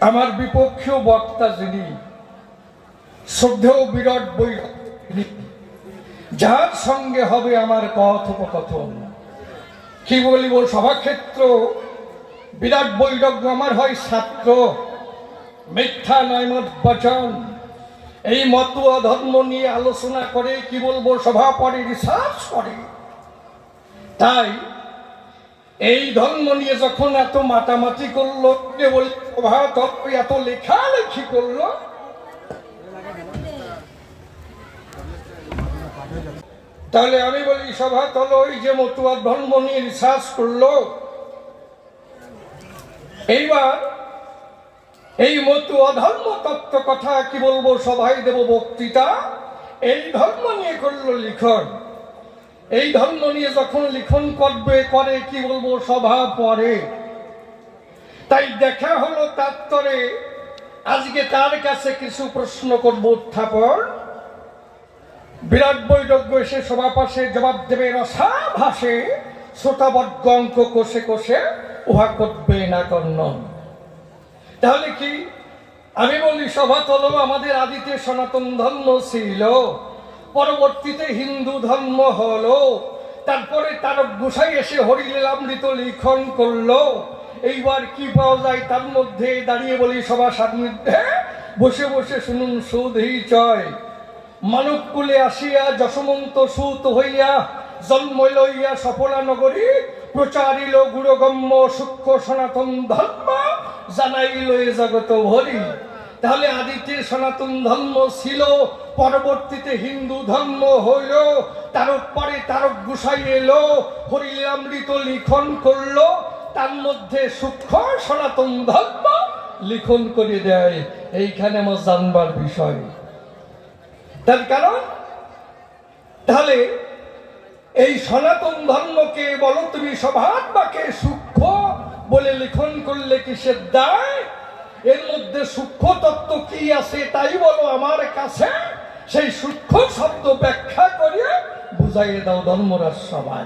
আমার বিপক্ষীয় বক্তা যিনি, শ্রদ্ধেয় বিরাট বই যার সঙ্গে হবে আমার কথোপকথন। কি বলিব, সভাক্ষেত্র, বিরাট বৈরজ্ঞ আমার হয় ছাত্র। মিথ্যা নয় মত বচন। এই মতুয়া ধর্ম নিয়ে আলোচনা করে কি বলব, সভা পরে রিসার্চ করে। তাই এই ধর্ম নিয়ে যখন এত মাতামাতি করল কে বল সভা এত লেখালেখি করল। তাহলে আমি বলি, সভা তল ওই যে মতুয়া ধর্ম নিয়ে রিসার্চ করল। এইবার এই মতু অধর্ম তত্ত্ব কথা কি বলব, সভায় দেব বক্তৃতা। এই ধর্ম নিয়ে করল লিখন। এই ধর্ম নিয়ে যখন লিখন করবে, করে কি বলব, সভা পরে। তাই দেখা হলো তার তরে আজকে তার কাছে কিছু প্রশ্ন করব উত্থাপন। বিরাট বৈরজ্ঞ এসে সভা পাশে জবাব দেবে রসা ভাসে শ্রোতাবর্গ অঙ্ক কষে কষে উহা করবে না কর্ণন। তাহলে কি? আমি বলি, সভা তল আমাদের আদিতে সনাতন ধর্ম ছিল। পরবর্তীতে হিন্দু ধর্ম হলো। তারপরে তার গোসাই এসে হরিলীলামৃত লিখন করল। এইবার কি পাওয়া যায় তার মধ্যে দাঁড়িয়ে বলি সভা সান্নিধ্যে বসে বসে শুনুন সুধি চয় মানব কুলে আসিয়া যশমন্ত সুত হইয়া জন্ম লইয়া সফলা নগরী প্রচারিল গুরগম্য সূক্ষ্ম সনাতন ধর্ম জানাইল জগত ভরি। তাহলে আদিতে সনাতন ধর্ম ছিল, পরবর্তীতে হিন্দু ধর্ম হইল তার পরে তারক গুসাই এলো হরিলামৃত লিখন করল, তার মধ্যে সূক্ষ্ম সনাতন ধর্ম লিখন করে দেয়। এইখানে আমার জানবার বিষয়। তার কারণ? তাহলে এই সনাতন ধর্মকে বলো তুমি সভাত্মাকে সূক্ষ্ম বলে লিখন করলে কিসের দায়? মধ্যে সূক্ষ্ম তত্ত্ব কি আছে তাই বলো আমার কাছে। সেই সূক্ষ্ম শব্দ ব্যাখ্যা করে বুঝাইয়ে দাও ধর্মরাজ সবাই